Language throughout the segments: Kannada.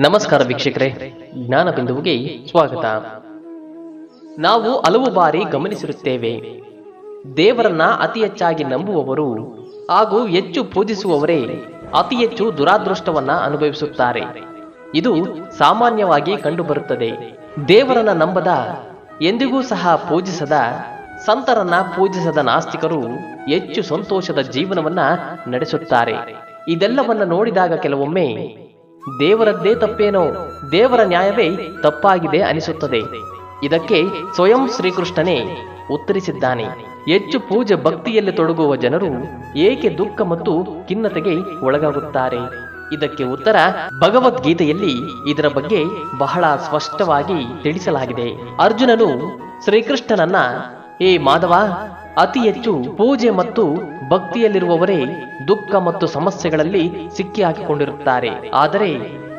ನಮಸ್ಕಾರ ವೀಕ್ಷಕರೇ, ಜ್ಞಾನ ಬಿಂದುವಿಗೆ ಸ್ವಾಗತ. ನಾವು ಹಲವು ಬಾರಿ ಗಮನಿಸಿರುತ್ತೇವೆ, ದೇವರನ್ನ ಅತಿ ಹೆಚ್ಚಾಗಿ ನಂಬುವವರು ಹಾಗೂ ಹೆಚ್ಚು ಪೂಜಿಸುವವರೇ ಅತಿ ಹೆಚ್ಚು ದುರಾದೃಷ್ಟವನ್ನ ಅನುಭವಿಸುತ್ತಾರೆ. ಇದು ಸಾಮಾನ್ಯವಾಗಿ ಕಂಡುಬರುತ್ತದೆ. ದೇವರನ್ನ ನಂಬದ, ಎಂದಿಗೂ ಸಹ ಪೂಜಿಸದ, ಸಂತರನ್ನ ಪೂಜಿಸದ ನಾಸ್ತಿಕರು ಹೆಚ್ಚು ಸಂತೋಷದ ಜೀವನವನ್ನ ನಡೆಸುತ್ತಾರೆ. ಇದೆಲ್ಲವನ್ನ ನೋಡಿದಾಗ ಕೆಲವೊಮ್ಮೆ ದೇವರದ್ದೇ ತಪ್ಪೇನೋ, ದೇವರ ನ್ಯಾಯವೇ ತಪ್ಪಾಗಿದೆ ಅನಿಸುತ್ತದೆ. ಇದಕ್ಕೆ ಸ್ವಯಂ ಶ್ರೀಕೃಷ್ಣನೇ ಉತ್ತರಿಸಿದ್ದಾನೆ. ಹೆಚ್ಚು ಪೂಜೆ ಭಕ್ತಿಯಲ್ಲಿ ತೊಡಗುವ ಜನರು ಏಕೆ ದುಃಖ ಮತ್ತು ಖಿನ್ನತೆಗೆ ಒಳಗಾಗುತ್ತಾರೆ? ಇದಕ್ಕೆ ಉತ್ತರ ಭಗವದ್ಗೀತೆಯಲ್ಲಿ ಇದರ ಬಗ್ಗೆ ಬಹಳ ಸ್ಪಷ್ಟವಾಗಿ ತಿಳಿಸಲಾಗಿದೆ. ಅರ್ಜುನನು ಶ್ರೀಕೃಷ್ಣನನ್ನ ಏ ಮಾಧವ ಅತಿ ಹೆಚ್ಚು ಪೂಜೆ ಮತ್ತು ಭಕ್ತಿಯಲ್ಲಿರುವವರೇ ದುಃಖ ಮತ್ತು ಸಮಸ್ಯೆಗಳಲ್ಲಿ ಸಿಕ್ಕಿ ಹಾಕಿಕೊಂಡಿರುತ್ತಾರೆ. ಆದರೆ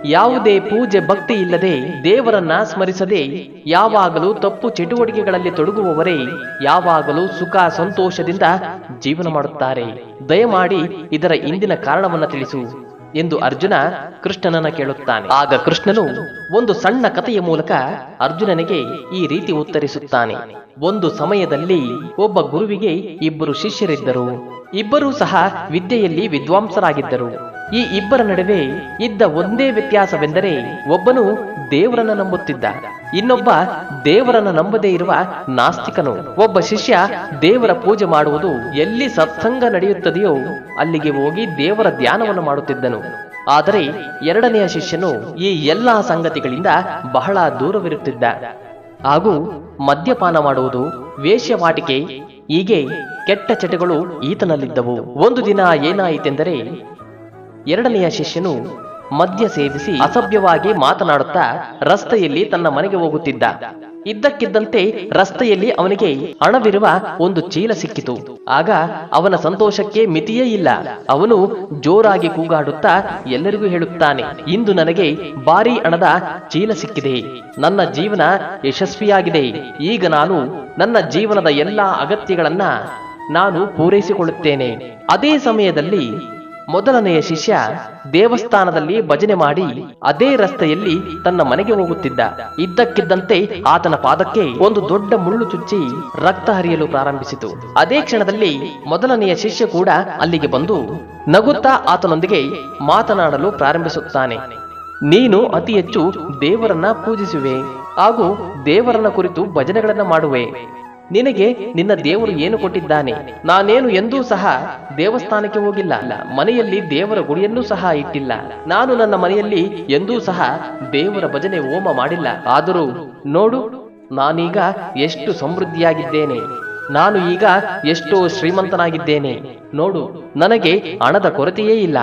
ಯಾವುದೇ ಪೂಜೆ ಭಕ್ತಿ ಇಲ್ಲದೆ ದೇವರನ್ನ ಸ್ಮರಿಸದೆ ಯಾವಾಗಲೂ ತಪ್ಪು ಚಟುವಟಿಕೆಗಳಲ್ಲಿ ತೊಡಗುವವರೇ ಯಾವಾಗಲೂ ಸುಖ ಸಂತೋಷದಿಂದ ಜೀವನ ಮಾಡುತ್ತಾರೆ. ದಯಮಾಡಿ ಇದರ ಇಂದಿನ ಕಾರಣವನ್ನ ತಿಳಿಸು. ಎಂದು ಅರ್ಜುನ ಕೃಷ್ಣನನ್ನ ಕೇಳುತ್ತಾನೆ. ಆಗ ಕೃಷ್ಣನು ಒಂದು ಸಣ್ಣ ಕಥೆಯ ಮೂಲಕ ಅರ್ಜುನನಿಗೆ ಈ ರೀತಿ ಉತ್ತರಿಸುತ್ತಾನೆ. ಒಂದು ಸಮಯದಲ್ಲಿ ಒಬ್ಬ ಗುರುವಿಗೆ ಇಬ್ಬರು ಶಿಷ್ಯರಿದ್ದರು. ಇಬ್ಬರೂ ಸಹ ವಿದ್ಯೆಯಲ್ಲಿ ವಿದ್ವಾಂಸರಾಗಿದ್ದರು. ಈ ಇಬ್ಬರ ನಡುವೆ ಇದ್ದ ಒಂದೇ ವ್ಯತ್ಯಾಸವೆಂದರೆ ಒಬ್ಬನು ದೇವರನ್ನ ನಂಬುತ್ತಿದ್ದ. ಇನ್ನೊಬ್ಬ ದೇವರನ್ನ ನಂಬದೇ ಇರುವ ನಾಸ್ತಿಕನು. ಒಬ್ಬ ಶಿಷ್ಯ ದೇವರ ಪೂಜೆ ಮಾಡುವುದು ಎಲ್ಲಿ ಸತ್ಸಂಗ ನಡೆಯುತ್ತದೆಯೋ ಅಲ್ಲಿಗೆ ಹೋಗಿ ದೇವರ ಧ್ಯಾನವನ್ನು ಮಾಡುತ್ತಿದ್ದನು. ಆದರೆ ಎರಡನೆಯ ಶಿಷ್ಯನು ಈ ಎಲ್ಲಾ ಸಂಗತಿಗಳಿಂದ ಬಹಳ ದೂರವಿರುತ್ತಿದ್ದ. ಹಾಗೂ ಮದ್ಯಪಾನ ಮಾಡುವುದು ವೇಶ್ಯವಾಟಿಕೆ ಹೀಗೆ ಕೆಟ್ಟ ಚಟಗಳು ಈತನಲ್ಲಿದ್ದವು. ಒಂದು ದಿನ ಏನಾಯಿತೆಂದರೆ, ಎರಡನೆಯ ಶಿಷ್ಯನು ಮದ್ಯ ಸೇವಿಸಿ ಅಸಭ್ಯವಾಗಿ ಮಾತನಾಡುತ್ತಾ ರಸ್ತೆಯಲ್ಲಿ ತನ್ನ ಮನೆಗೆ ಹೋಗುತ್ತಿದ್ದ. ಇದ್ದಕ್ಕಿದ್ದಂತೆ ರಸ್ತೆಯಲ್ಲಿ ಅವನಿಗೆ ಹಣವಿರುವ ಒಂದು ಚೀಲ ಸಿಕ್ಕಿತು. ಆಗ ಅವನ ಸಂತೋಷಕ್ಕೆ ಮಿತಿಯೇ ಇಲ್ಲ. ಅವನು ಜೋರಾಗಿ ಕೂಗಾಡುತ್ತಾ ಎಲ್ಲರಿಗೂ ಹೇಳುತ್ತಾನೆ, ಇಂದು ನನಗೆ ಭಾರಿ ಹಣದ ಚೀಲ ಸಿಕ್ಕಿದೆ. ನನ್ನ ಜೀವನ ಯಶಸ್ವಿಯಾಗಿದೆ. ಈಗ ನಾನು ನನ್ನ ಜೀವನದ ಎಲ್ಲಾ ಅಗತ್ಯಗಳನ್ನ ನಾನು ಪೂರೈಸಿಕೊಳ್ಳುತ್ತೇನೆ. ಅದೇ ಸಮಯದಲ್ಲಿ ಮೊದಲನೆಯ ಶಿಷ್ಯ ದೇವಸ್ಥಾನದಲ್ಲಿ ಭಜನೆ ಮಾಡಿ ಅದೇ ರಸ್ತೆಯಲ್ಲಿ ತನ್ನ ಮನೆಗೆ ಹೋಗುತ್ತಿದ್ದ. ಇದ್ದಕ್ಕಿದ್ದಂತೆ ಆತನ ಪಾದಕ್ಕೆ ಒಂದು ದೊಡ್ಡ ಮುಳ್ಳು ಚುಚ್ಚಿ ರಕ್ತ ಹರಿಯಲು ಪ್ರಾರಂಭಿಸಿತು. ಅದೇ ಕ್ಷಣದಲ್ಲಿ ಮೊದಲನೆಯ ಶಿಷ್ಯ ಕೂಡ ಅಲ್ಲಿಗೆ ಬಂದು ನಗುತ್ತಾ ಆತನೊಂದಿಗೆ ಮಾತನಾಡಲು ಪ್ರಾರಂಭಿಸುತ್ತಾನೆ. ನೀನು ಅತಿ ಹೆಚ್ಚು ದೇವರನ್ನ ಪೂಜಿಸುವೆ ಹಾಗೂ ದೇವರನ್ನ ಕುರಿತು ಭಜನೆಗಳನ್ನ ಮಾಡುವೆ. ನಿನಗೆ ನಿನ್ನ ದೇವರು ಏನು ಕೊಟ್ಟಿದ್ದಾನೆ? ನಾನೇನು ಎಂದೂ ಸಹ ದೇವಸ್ಥಾನಕ್ಕೆ ಹೋಗಿಲ್ಲ. ಮನೆಯಲ್ಲಿ ದೇವರ ಗುಡಿಯನ್ನೂ ಸಹ ಇಟ್ಟಿಲ್ಲ. ನಾನು ನನ್ನ ಮನೆಯಲ್ಲಿ ಎಂದೂ ಸಹ ದೇವರ ಭಜನೆ ಹೋಮ ಮಾಡಿಲ್ಲ. ಆದರೂ ನೋಡು, ನಾನೀಗ ಎಷ್ಟು ಸಮೃದ್ಧಿಯಾಗಿದ್ದೇನೆ. ನಾನು ಈಗ ಎಷ್ಟೋ ಶ್ರೀಮಂತನಾಗಿದ್ದೇನೆ. ನೋಡು, ನನಗೆ ಹಣದ ಕೊರತೆಯೇ ಇಲ್ಲ.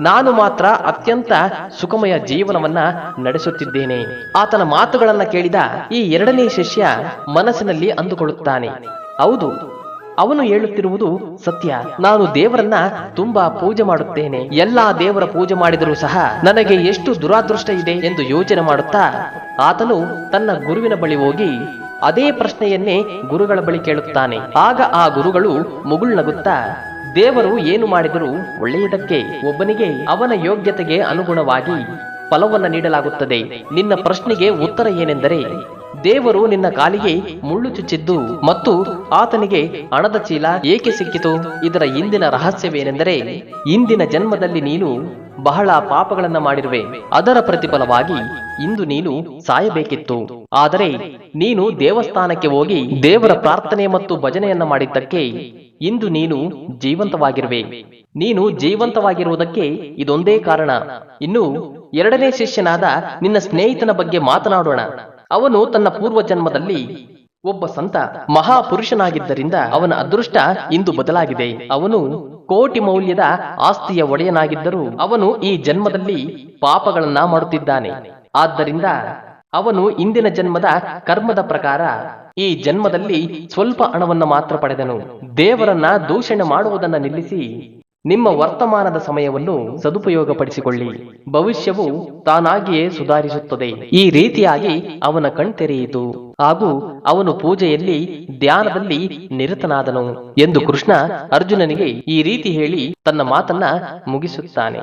ನಾನು ಮಾತ್ರ ಅತ್ಯಂತ ಸುಖಮಯ ಜೀವನವನ್ನ ನಡೆಸುತ್ತಿದ್ದೇನೆ. ಆತನ ಮಾತುಗಳನ್ನ ಕೇಳಿದ ಈ ಎರಡನೇ ಶಿಷ್ಯ ಮನಸ್ಸಿನಲ್ಲಿ ಅಂದುಕೊಳ್ಳುತ್ತಾನೆ. ಹೌದು, ಅವನು ಹೇಳುತ್ತಿರುವುದು ಸತ್ಯ. ನಾನು ದೇವರನ್ನ ತುಂಬಾ ಪೂಜೆ ಮಾಡುತ್ತೇನೆ. ಎಲ್ಲಾ ದೇವರ ಪೂಜೆ ಮಾಡಿದರೂ ಸಹ ನನಗೆ ಎಷ್ಟು ದುರಾದೃಷ್ಟ ಇದೆ ಎಂದು ಯೋಚನೆ ಮಾಡುತ್ತಾ, ಆತನು ತನ್ನ ಗುರುವಿನ ಬಳಿ ಹೋಗಿ ಅದೇ ಪ್ರಶ್ನೆಯನ್ನೇ ಗುರುಗಳ ಬಳಿ ಕೇಳುತ್ತಾನೆ. ಆಗ ಆ ಗುರುಗಳು ಮುಗುಳ್ನಗುತ್ತಾ ದೇವರು ಏನು ಮಾಡಿದರೂ ಒಳ್ಳೆಯದಕ್ಕೆ ಒಬ್ಬನಿಗೆ ಅವನ ಯೋಗ್ಯತೆಗೆ ಅನುಗುಣವಾಗಿ ಫಲವನ್ನು ನೀಡಲಾಗುತ್ತದೆ. ನಿನ್ನ ಪ್ರಶ್ನೆಗೆ ಉತ್ತರ ಏನೆಂದರೆ, ದೇವರು ನಿನ್ನ ಕಾಲಿಗೆ ಮುಳ್ಳು ಚುಚ್ಚಿದ್ದು ಮತ್ತು ಆತನಿಗೆ ಹಣದ ಚೀಲ ಏಕೆ ಸಿಕ್ಕಿತು? ಇದರ ಇಂದಿನ ರಹಸ್ಯವೇನೆಂದರೆ, ಇಂದಿನ ಜನ್ಮದಲ್ಲಿ ನೀನು ಬಹಳ ಪಾಪಗಳನ್ನು ಮಾಡಿರುವೆ. ಅದರ ಪ್ರತಿಫಲವಾಗಿ ಇಂದು ನೀನು ಸಾಯಬೇಕಿತ್ತು. ಆದರೆ ನೀನು ದೇವಸ್ಥಾನಕ್ಕೆ ಹೋಗಿ ದೇವರ ಪ್ರಾರ್ಥನೆ ಮತ್ತು ಭಜನೆಯನ್ನ ಮಾಡಿದ್ದಕ್ಕೆ ಇಂದು ನೀನು ಜೀವಂತವಾಗಿರುವೆ. ನೀನು ಜೀವಂತವಾಗಿರುವುದಕ್ಕೆ ಇದೊಂದೇ ಕಾರಣ. ಇನ್ನು ಎರಡನೇ ಶಿಷ್ಯನಾದ ನಿನ್ನ ಸ್ನೇಹಿತನ ಬಗ್ಗೆ ಮಾತನಾಡೋಣ. ಅವನು ತನ್ನ ಪೂರ್ವ ಜನ್ಮದಲ್ಲಿ ಒಬ್ಬ ಸಂತ ಮಹಾಪುರುಷನಾಗಿದ್ದರಿಂದ ಅವನ ಅದೃಷ್ಟ ಇಂದು ಬದಲಾಗಿದೆ. ಅವನು ಕೋಟಿ ಮೌಲ್ಯದ ಆಸ್ತಿಯ ಒಡೆಯನಾಗಿದ್ದರೂ ಅವನು ಈ ಜನ್ಮದಲ್ಲಿ ಪಾಪಗಳನ್ನ ಮಾಡುತ್ತಿದ್ದಾನೆ. ಆದ್ದರಿಂದ ಅವನು ಇಂದಿನ ಜನ್ಮದ ಕರ್ಮದ ಪ್ರಕಾರ ಈ ಜನ್ಮದಲ್ಲಿ ಸ್ವಲ್ಪ ಹಣವನ್ನು ಮಾತ್ರ ಪಡೆದನು. ದೇವರನ್ನ ದೂಷಣೆ ಮಾಡುವುದನ್ನ ನಿಲ್ಲಿಸಿ ನಿಮ್ಮ ವರ್ತಮಾನದ ಸಮಯವನ್ನು ಸದುಪಯೋಗಪಡಿಸಿಕೊಳ್ಳಿ. ಭವಿಷ್ಯವು ತಾನಾಗಿಯೇ ಸುಧಾರಿಸುತ್ತದೆ. ಈ ರೀತಿಯಾಗಿ ಅವನ ಕಣ್ತೆರೆಯಿತು ಹಾಗೂ ಅವನು ಪೂಜೆಯಲ್ಲಿ ಧ್ಯಾನದಲ್ಲಿ ನಿರತನಾದನು ಎಂದು ಕೃಷ್ಣ ಅರ್ಜುನನಿಗೆ ಈ ರೀತಿ ಹೇಳಿ ತನ್ನ ಮಾತನ್ನ ಮುಗಿಸುತ್ತಾನೆ.